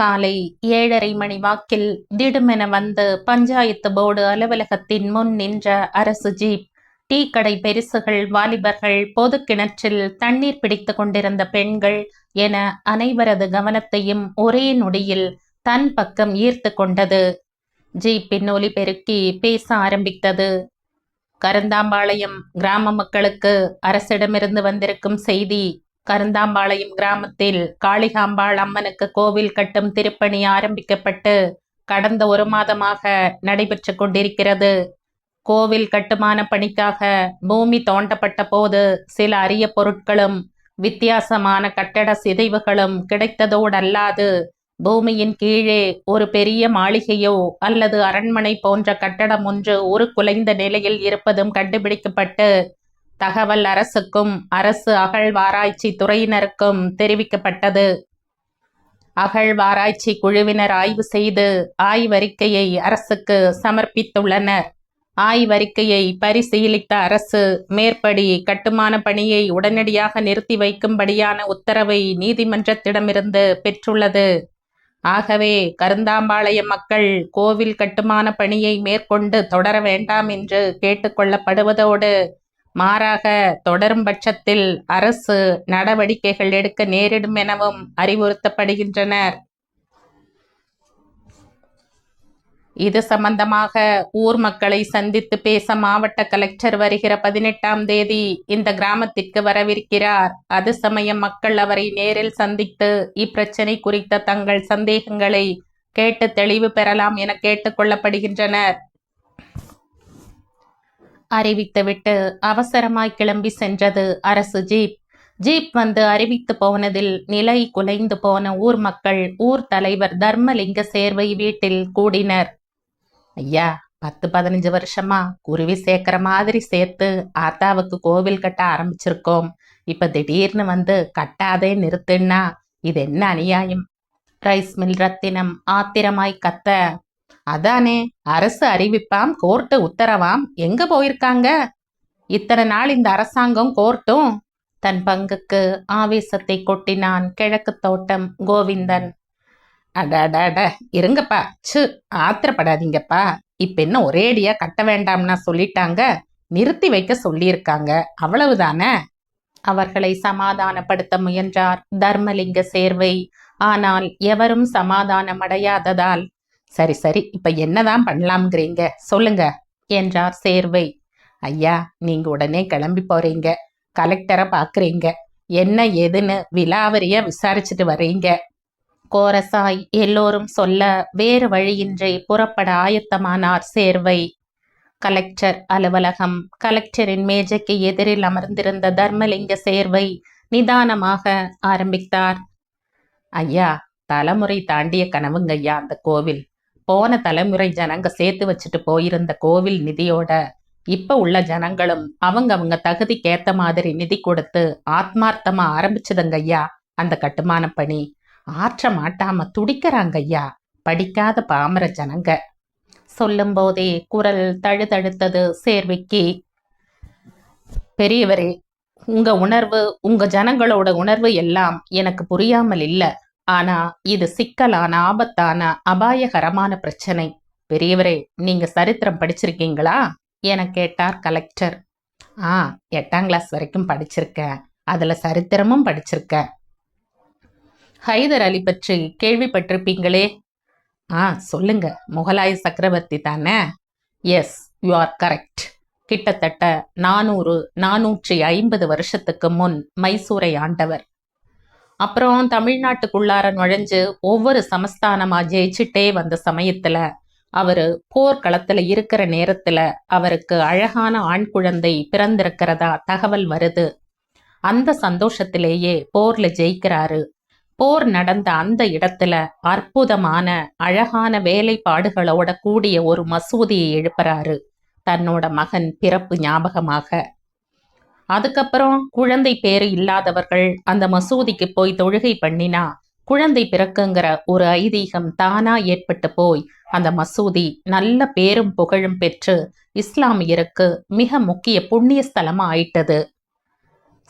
காலை ஏழரை மணி வாக்கில் திடுமென வந்து பஞ்சாயத்து போர்டு அலுவலகத்தின் முன் நின்ற அரசு ஜீப் டீ கடை பெரிசுகள் வாலிபர்கள் பொது கிணற்றில் தண்ணீர் பிடித்து கொண்டிருந்த பெண்கள் என அனைவரது கவனத்தையும் ஒரே நொடியில் தன் பக்கம் ஈர்த்து கொண்டது. ஜீப்பின் ஒலி பெருக்கி பேச ஆரம்பித்தது. கருந்தாம்பாளையம் கிராம மக்களுக்கு அரசிடமிருந்து வந்திருக்கும் செய்தி கருந்தாம்பாளையம் கிராமத்தில் காளிகாம்பாள் அம்மனுக்கு கோவில் கட்டும் திருப்பணி ஆரம்பிக்கப்பட்டு கடந்த ஒரு மாதமாக நடைபெற்று கொண்டிருக்கிறது. கோவில் கட்டுமான பணிக்காக பூமி தோண்டப்பட்ட போது சில அரிய பொருட்களும் வித்தியாசமான கட்டட சிதைவுகளும் கிடைத்ததோடல்லாது பூமியின் கீழே ஒரு பெரிய மாளிகையோ அல்லது அரண்மனை போன்ற கட்டடம் ஒன்று ஒரு குலைந்த நிலையில் இருப்பதும் கண்டுபிடிக்கப்பட்டு தகவல் அரசுக்கும் அரசு அகழ்வாராய்ச்சி துறையினருக்கும் தெரிவிக்கப்பட்டது. அகழ்வாராய்ச்சி குழுவினர் ஆய்வு செய்து ஆய்வறிக்கையை அரசுக்கு சமர்ப்பித்துள்ளனர். ஆய்வறிக்கையை பரிசீலித்த அரசு மேற்படி கட்டுமான பணியை உடனடியாக நிறுத்தி வைக்கும்படியான உத்தரவை நீதிமன்றத்திடமிருந்து பெற்றுள்ளது. ஆகவே கருந்தாம்பாளைய மக்கள் கோவில் கட்டுமான பணியை மேற்கொண்டு தொடர வேண்டாம் என்று கேட்டுக்கொள்ளப்படுவதோடு மாறாக தொடரும் பட்சத்தில் அரசு நடவடிக்கைகள் எடுக்க நேரிடும் எனவும் அறிவுறுத்தப்படுகின்றனர். இது சம்பந்தமாக ஊர் மக்களை சந்தித்து பேச மாவட்ட கலெக்டர் வருகிற பதினெட்டாம் தேதி இந்த கிராமத்திற்கு வரவிருக்கிறார். அது சமயம் மக்கள் அவரை நேரில் சந்தித்து இப்பிரச்சனை குறித்த தங்கள் சந்தேகங்களை கேட்டு தெளிவு பெறலாம் என கேட்டுக்கொள்ளப்படுகின்றனர் அறிவித்துவிட்டு அவசரமாய் கிளம்பி சென்றது அரசு ஜீப். ஜீப் வந்து அறிவித்து போனதில் நிலை குலைந்து போன ஊர் மக்கள் ஊர் தலைவர் தர்மலிங்க சேர்வை வீட்டில் கூடினர். ஐயா பத்து பதினஞ்சு வருஷமா குருவி சேர்க்கிற மாதிரி சேர்த்து ஆத்தாவுக்கு கோவில் கட்ட ஆரம்பிச்சிருக்கோம். இப்ப திடீர்னு வந்து கட்டாதே நிறுத்துன்னா இது என்ன அநியாயம்? ரைஸ் மில் ரத்தினம் ஆத்திரமாய் கத்த அதானே அரசு அறிவிப்பாம் கோர்ட்டு உத்தரவாம். எங்க போயிருக்காங்க? இத்தனை நாள் இந்த அரசாங்கம் கோர்ட்டும். தன் பங்குக்கு ஆவேசத்தை கொட்டினான் கிழக்கு தோட்டம் கோவிந்தன். அடடட இருங்கப்பா. சு ஆத்திரப்படாதீங்கப்பா. இப்ப என்ன ஒரேடியா கட்ட வேண்டாம்னா சொல்லிட்டாங்க. நிறுத்தி வைக்க சொல்லியிருக்காங்க. அவ்வளவுதானே? அவர்களை சமாதானப்படுத்த முயன்றார் தர்மலிங்க சேர்வை. ஆனால் எவரும் சமாதானம் அடையாததால் சரி சரி இப்ப என்னதான் பண்ணலாம்ங்கிறீங்க? சொல்லுங்க என்றார் சேர்வை. ஐயா நீங்க உடனே கிளம்பி போறீங்க கலெக்டரை பாக்குறீங்க என்ன ஏதுன்னு விலாவரிய விசாரிச்சுட்டு வர்றீங்க. கோரசாய் எல்லோரும் சொல்ல வேறு வழியின்றி புறப்பட ஆயத்தமானார் சேர்வை. கலெக்டர் அலுவலகம் கலெக்டரின் மேஜைக்கு எதிரில் அமர்ந்திருந்த தர்மலிங்க சேர்வை நிதானமாக ஆரம்பித்தார். ஐயா தலைமுறை தாண்டிய கனவுங்க ஐயா அந்த கோவில். போன தலைமுறை ஜனங்க சேர்த்து வச்சுட்டு போயிருந்த கோவில் நிதியோட இப்ப உள்ள ஜனங்களும் அவங்க அவங்க தகுதிக்கு மாதிரி நிதி கொடுத்து ஆத்மார்த்தமா ஆரம்பிச்சதுங்க ஐயா அந்த கட்டுமான பணி. ஆற்ற மாட்டாம துடிக்கிறாங்க ஐயா படிக்காத பாமர ஜனங்க. சொல்லும் போதே குரல் தழுதழுத்தது சேர்விக்கு. பெரியவரே உங்க உணர்வு உங்க ஜனங்களோட உணர்வு எல்லாம் எனக்கு புரியாமல் இல்லை. ஆனா இது சிக்கலான ஆபத்தான அபாயகரமான பிரச்சனை. பெரியவரே நீங்க சரித்திரம் படிச்சிருக்கீங்களா? என கேட்டார் கலெக்டர். ஆ எட்டாம் கிளாஸ் வரைக்கும் படிச்சிருக்கேன் அதுல சரித்திரமும் படிச்சிருக்கேன் ஹைதர் அலி பற்றி கேள்விப்பட்டிருப்பீங்களே? ஆ சொல்லுங்க. முகலாய சக்கரவர்த்தி தானே? எஸ் யூ ஆர் கரெக்ட் கிட்டத்தட்ட நானூறு நானூற்றி ஐம்பது வருஷத்துக்கு முன் மைசூரை ஆண்டவர். அப்புறம் தமிழ்நாட்டுக்குள்ளார நுழைஞ்சு ஒவ்வொரு சமஸ்தானமா ஜெயிச்சுட்டே வந்த சமயத்துல அவரு போர்க்களத்துல இருக்கிற நேரத்துல அவருக்கு அழகான ஆண் குழந்தை பிறந்திருக்கிறதா தகவல் வருது. அந்த சந்தோஷத்திலேயே போர்ல ஜெயிக்கிறாரு. போர் நடந்த அந்த இடத்துல அற்புதமான அழகான வேலைப்பாடுகளோட கூடிய ஒரு மசூதியை எழுப்புறாரு தன்னோட மகன் பிறப்பு ஞாபகமாக. அதுக்கப்புறம் குழந்தை பேரு இல்லாதவர்கள் அந்த மசூதிக்கு போய் தொழுகை பண்ணினா குழந்தை பிறக்குங்கிற ஒரு ஐதீகம் தானா ஏற்பட்டு போய் அந்த மசூதி நல்ல பேரும் புகழும் பெற்று இஸ்லாமியருக்கு மிக முக்கிய புண்ணிய ஸ்தலமா ஆயிட்டது.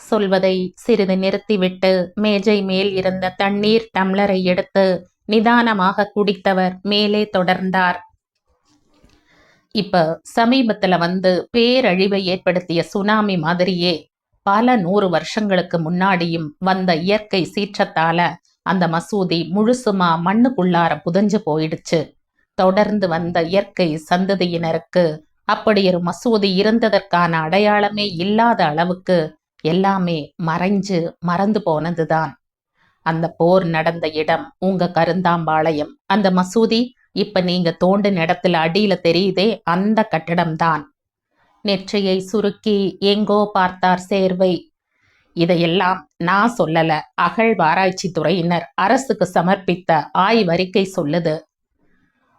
சொல்வதை சிறிது நிறுத்திவிட்டு மேஜை மேல் இருந்த தண்ணீர் டம்ளரை எடுத்து நிதானமாக குடித்தவர் மேலே தொடர்ந்தார். இப்ப சமீபத்துல வந்து பேரழிவை ஏற்படுத்திய சுனாமி மாதிரியே பல நூறு வருஷங்களுக்கு முன்னாடியும் வந்த இயற்கை சீற்றத்தால அந்த மசூதி முழுசுமா மண்ணுக்குள்ளார புதஞ்சு போயிடுச்சு. தொடர்ந்து வந்த இயற்கை சந்ததியினருக்கு அப்படி ஒரு மசூதி இருந்ததற்கான அடையாளமே இல்லாத அளவுக்கு எல்லாமே மறைஞ்சு மறந்து போனதுதான். அந்த போர் நடந்த இடம் உங்க கருந்தாம்பாளையம். அந்த மசூதி இப்ப நீங்க தோண்டின இடத்துல அடியில தெரியுதே அந்த கட்டடம்தான். நெற்றியை சுருக்கி எங்கோ பார்த்தார் சேர்வை. இதையெல்லாம் நான் சொல்லல அகழ்வாராய்ச்சி துறையினர் அரசுக்கு சமர்ப்பித்த ஆய்வறிக்கை சொல்லுது.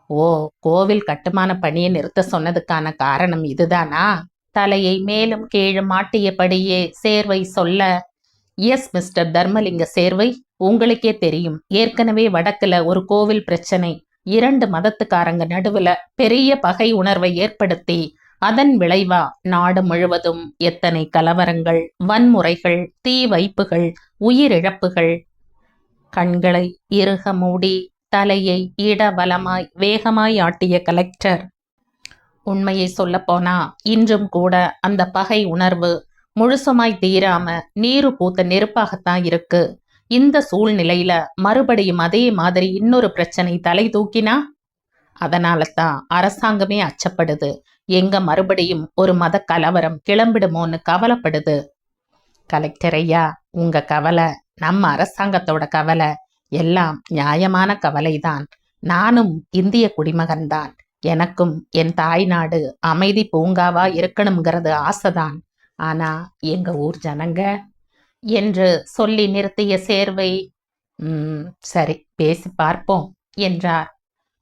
ஓ கோவில் கட்டுமான பணியை நிறுத்த சொன்னதுக்கான காரணம் இதுதானா? தலையை மேலும் கீழும் மாட்டியபடியே சேர்வை சொல்ல எஸ் மிஸ்டர் தர்மலிங்க சேர்வை உங்களுக்கே தெரியும். ஏற்கனவே வடக்குல ஒரு கோவில் பிரச்சனை இரண்டு மதத்துக்காரங்க நடுவுல பெரிய பகை உணர்வை ஏற்படுத்தி அதன் விளைவா நாடு முழுவதும் எத்தனை கலவரங்கள் வன்முறைகள் தீ வைப்புகள் உயிரிழப்புகள். கண்களை இறுக மூடி தலையை இடவலமாய் வேகமாய் ஆட்டிய கலெக்டர். உண்மையை சொல்லப்போனா இன்றும் கூட அந்த பகை உணர்வு முழுசுமாய் தீராம நீரு பூத்த நெருப்பாகத்தான் இருக்கு. இந்த சூழ்நிலையில மறுபடியும் அதே மாதிரி இன்னொரு பிரச்சனை தலை தூக்கினா? அதனால தான் அரசாங்கமே அச்சப்படுது. எங்க மறுபடியும் ஒரு மத கலவரம் கிளம்பிடுமோன்னு கவலைப்படுது. கலெக்டர் ஐயா உங்க கவலை நம்ம அரசாங்கத்தோட கவலை எல்லாம் நியாயமான கவலைதான். நானும் இந்திய குடிமகன்தான். எனக்கும் என் தாய்நாடு அமைதி பூங்காவா இருக்கணுங்கிறது ஆசைதான். ஆனா எங்க ஊர் ஜனங்க என்று சொல்லி நிறுத்திய சேர்வை சரி பேசி பார்ப்போம் என்றார்.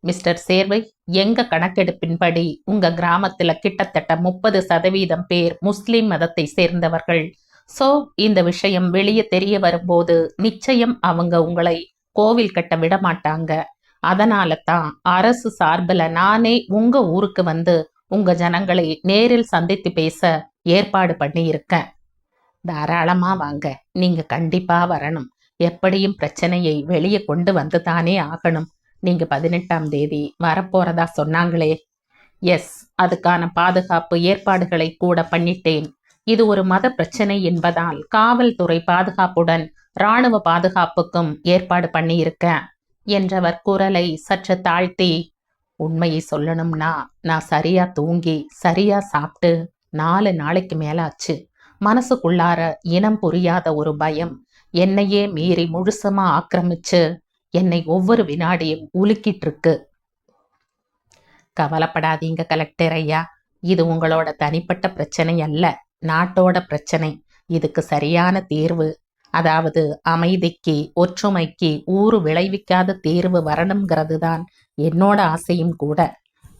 மிஸ்டர் சேர்வை எங்க கணக்கெடுப்பின்படி உங்க கிராமத்துல கிட்டத்தட்ட முப்பது சதவீதம் பேர் முஸ்லிம் மதத்தை சேர்ந்தவர்கள். சோ இந்த விஷயம் வெளியே தெரிய வரும்போது நிச்சயம் அவங்க உங்களை கோவில் கட்ட விட மாட்டாங்க அதனால தான் அரசு சார்பில் நானே உங்க ஊருக்கு வந்து உங்க ஜனங்களை நேரில் சந்தித்து பேச ஏற்பாடு பண்ணியிருக்கேன். தாராளமா வாங்க. நீங்க கண்டிப்பா வரணும். எப்படியும் பிரச்சனையை வெளியே கொண்டு வந்து தானே ஆகணும். நீங்க பதினெட்டாம் தேதி வரப்போறதா சொன்னாங்களே? எஸ் அதுக்கான பாதுகாப்பு ஏற்பாடுகளை கூட பண்ணிட்டேன். இது ஒரு மத பிரச்சனை என்பதால் காவல்துறை பாதுகாப்புடன் ராணுவ பாதுகாப்புக்கும் ஏற்பாடு பண்ணியிருக்கேன் என்றவர் குரலை சற்று தாழ்த்தி உண்மையை சொல்லணும்னா நான் சரியா தூங்கி சரியா சாப்பிட்டு நாலு நாளைக்கு மேலாச்சு. மனசுக்குள்ளார இனம் புரியாத ஒரு பயம். என்னையே மீறி முழுசமா ஆக்கிரமிச்சு என்னை ஒவ்வொரு வினாடியும் உலுக்கிட்டு இருக்கு கவலைப்படாதீங்க கலெக்டர் ஐயா. இது உங்களோட தனிப்பட்ட பிரச்சனை அல்ல நாட்டோட பிரச்சனை. இதுக்கு சரியான தீர்வு அதாவது அமைதிக்கு ஒற்றுமைக்கு ஊறு விளைவிக்காத தீர்வு வரணுங்கிறது தான் என்னோட ஆசையும் கூட.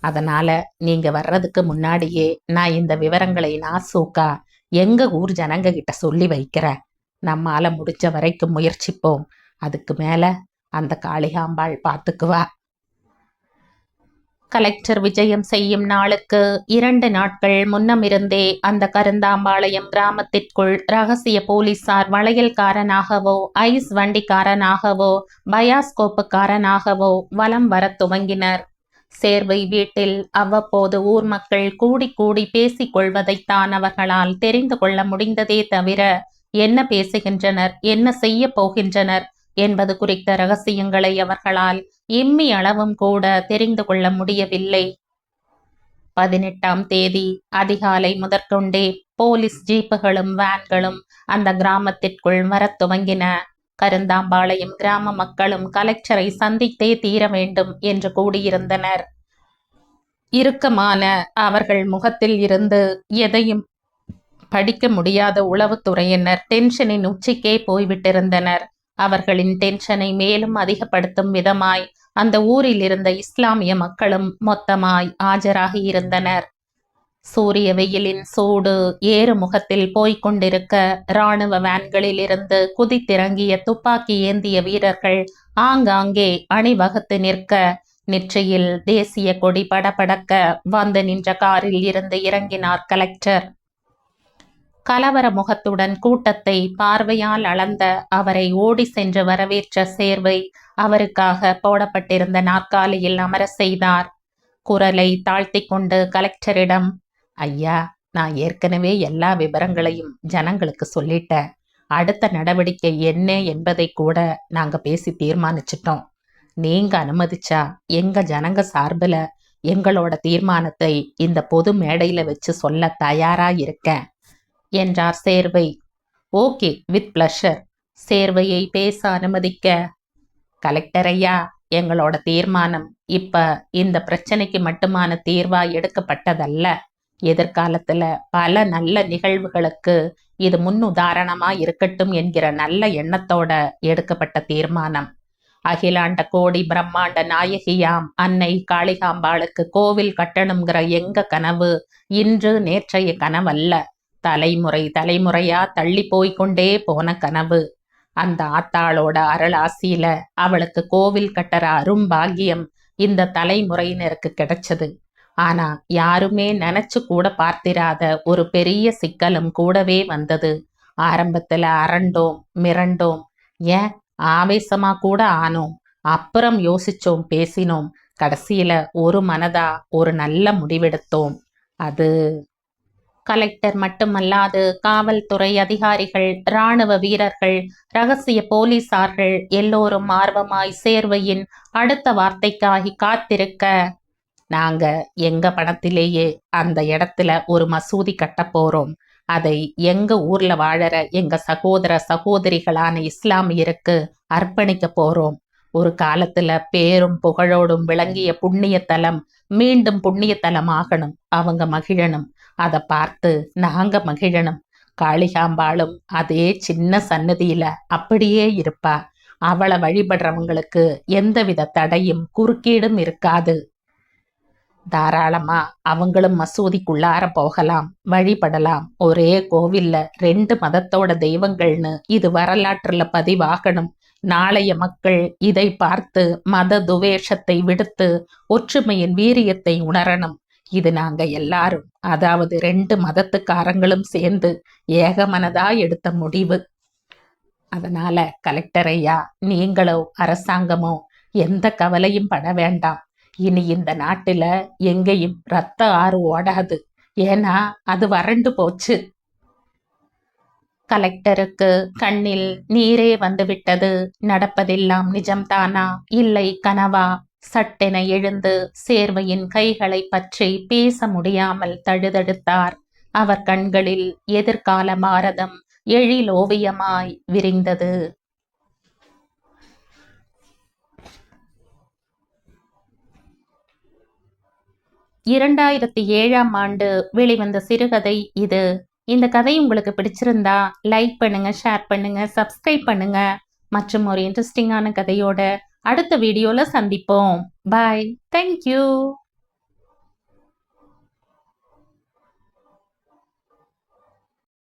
அதனால நீங்க வர்றதுக்கு முன்னாடியே நான் இந்த விவரங்களை நாசூக்கா எங்க ஊர் ஜனங்க கிட்ட சொல்லி வைக்கிறேன் நம்மால முடிஞ்ச வரைக்கும் முயற்சிப்போம். அதுக்கு மேல அந்த காளிகாம்பாள் பார்த்துக்குவா கலெக்டர் விஜயம் செய்யும் நாளுக்கு இரண்டு நாட்கள் முன்னமிருந்தே அந்த கருந்தாம்பாளையம் கிராமத்திற்குள் ரகசிய போலீசார் வளையல்காரனாகவோ ஐஸ் வண்டிக்காரனாகவோ பயாஸ்கோப்புக்காரனாகவோ வலம் வரத் துவங்கினர். சேர்வை வீட்டில் அவ்வப்போது ஊர் மக்கள் கூடி கூடி பேசிக் கொள்வதைத்தான் அவர்களால் தெரிந்து கொள்ள முடிந்ததே தவிர என்ன பேசுகின்றனர் என்ன செய்ய போகின்றனர் என்பது குறித்த ரகசியங்களை அவர்களால் இம்மி அளவும் கூட தெரிந்து கொள்ள முடியவில்லை. பதினெட்டாம் தேதி அதிகாலை முதற்கொண்டே போலீஸ் ஜீப்புகளும் வேன்களும் அந்த கிராமத்திற்குள் வரத் துவங்கின. கருந்தாம்பாளையம் கிராம மக்களும் கலெக்டரை சந்தித்தே தீர வேண்டும் என்று கூடியிருந்தனர். இறுக்கமான அவர்கள் முகத்தில் இருந்து எதையும் படிக்க முடியாத உளவுத்துறையினர் டென்ஷனின் உச்சிக்கே போய்விட்டிருந்தனர். அவர்களின் டென்ஷனை மேலும் அதிகப்படுத்தும் விதமாய் அந்த ஊரில் இருந்த இஸ்லாமிய மக்களும் மொத்தமாய் ஆஜராகி இருந்தனர். சூரிய வெயிலின் சூடு ஏறு முகத்தில் போய்க் கொண்டிருக்க இராணுவ வேன்களில் இருந்து குதித்திறங்கிய துப்பாக்கி ஏந்திய வீரர்கள் ஆங்காங்கே அணிவகுத்து நிற்க நெற்றியில் தேசிய கொடி படபடக்க வந்து நின்ற காரில் இருந்து இறங்கினார் கலெக்டர். கலவர முகத்துடன் கூட்டத்தை பார்வையால் அளந்த அவரை ஓடி சென்று வரவேற்ற சேர்வை அவருக்காக போடப்பட்டிருந்த நாற்காலியில் அமர செய்தார். குரலை தாழ்த்தி கொண்டு கலெக்டரிடம் ஐயா நான் ஏற்கனவே எல்லா விவரங்களையும் ஜனங்களுக்கு சொல்லிட்டேன். அடுத்த நடவடிக்கை என்ன என்பதை கூட நாங்க பேசி தீர்மானிச்சிட்டோம். நீங்க அனுமதிச்சா எங்க ஜனங்க சார்பில் எங்களோட தீர்மானத்தை இந்த பொது மேடையில வச்சு சொல்ல தயாரா இருக்கேன் என்றார் சேர்வை. Okay with pleasure. சேர்வையை பேச அனுமதிக்க. கலெக்டர் ஐயா எங்களோட தீர்மானம் இப்ப இந்த பிரச்சனைக்கு மட்டுமான தீர்வா எடுக்கப்பட்டதல்ல. எதிர்காலத்துல பல நல்ல நிகழ்வுகளுக்கு இது முன்னுதாரணமா இருக்கட்டும் என்கிற நல்ல எண்ணத்தோட எடுக்கப்பட்ட தீர்மானம். அகிலாண்ட கோடி பிரம்மாண்ட நாயகியாம் அன்னை காளிகாம்பாளுக்கு கோவில் கட்டணுங்கிற எங்க கனவு இன்று நேற்றைய கனவல்ல. தலைமுறை தலைமுறையா தள்ளி போய்கொண்டே போன கனவு. அந்த ஆத்தாளோட அருளாசியில அவளுக்கு கோவில் கட்டுற அரும்பாகியம் இந்த தலைமுறையினருக்கு கிடைச்சது. ஆனா யாருமே நினைச்சு கூட பார்த்திராத ஒரு பெரிய சிக்கலும் கூடவே வந்தது. ஆரம்பத்துல அரண்டோம் மிரண்டோம். ஏன்? ஆவேசமா கூட ஆனோம். அப்புறம் யோசிச்சோம் பேசினோம். கடைசியில ஒரு மனதா ஒரு நல்ல முடிவெடுத்தோம். அது கலெக்டர் மட்டுமல்லாது காவல்துறை அதிகாரிகள் ராணுவ வீரர்கள் ரகசிய போலீசார்கள் எல்லோரும் ஆர்வமாய் சேர்வையின் அடுத்த வார்த்தைக்காகி காத்திருக்க நாங்க எங்க பணத்திலேயே அந்த இடத்துல ஒரு மசூதி கட்ட போறோம். அதை எங்க ஊர்ல வாழற எங்க சகோதர சகோதரிகளான இஸ்லாமியருக்கு அர்ப்பணிக்க போறோம். ஒரு காலத்துல பேரும் புகழோடும் விளங்கிய புண்ணிய தலம் மீண்டும் புண்ணிய தலம் ஆகணும். அவங்க மகிழணும். அதை பார்த்து நாங்க மகிழணும். காளிகாம்பாளும் அதே சின்ன சன்னதியில அப்படியே இருப்பா. அவளை வழிபடுறவங்களுக்கு எந்தவித தடையும் குறுக்கீடும் இருக்காது. தாராளமா அவங்களும் மசூதிக்குள்ளார போகலாம் வழிபடலாம். ஒரே கோவில்ல ரெண்டு மதத்தோட தெய்வங்கள்னு இது வரலாற்றுல பதிவாகணும். நாளைய மக்கள் இதை பார்த்து மத துவேஷத்தை விடுத்து ஒற்றுமையின் வீரியத்தை உணரணும். இது நாங்க எல்லாரும் அதாவது ரெண்டு மதத்துக்காரங்களும் சேர்ந்து ஏகமனதா எடுத்த முடிவு. அதனால கலெக்டர் ஐயா நீங்களோ அரசாங்கமோ எந்த கவலையும் பட வேண்டாம். இனி இந்த நாட்டுல எங்கேயும் ரத்த ஆறு ஓடாது. ஏன்னா அது வறண்டு போச்சு. கலெக்டருக்கு கண்ணில் நீரே வந்துவிட்டது நடப்பதெல்லாம் நிஜம்தானா? இல்லை கனவா? சட்டென எழுந்து சேர்வையின் கைகளை பற்றி பேச முடியாமல் தழுதழுத்தார். அவர் கண்களில் எதிர்கால பாரதம் எழிலோவியமாய் விரிந்தது. இரண்டாயிரத்தி ஏழாம் ஆண்டு வெளிவந்த சிறுகதை இது. இந்த கதை உங்களுக்கு பிடிச்சிருந்தா லைக் பண்ணுங்க ஷேர் பண்ணுங்க சப்ஸ்கிரைப் பண்ணுங்க. மற்றும் ஒரு இன்ட்ரெஸ்டிங்கான கதையோட அடுத்த வீடியோல சந்திப்போம். Bye thank you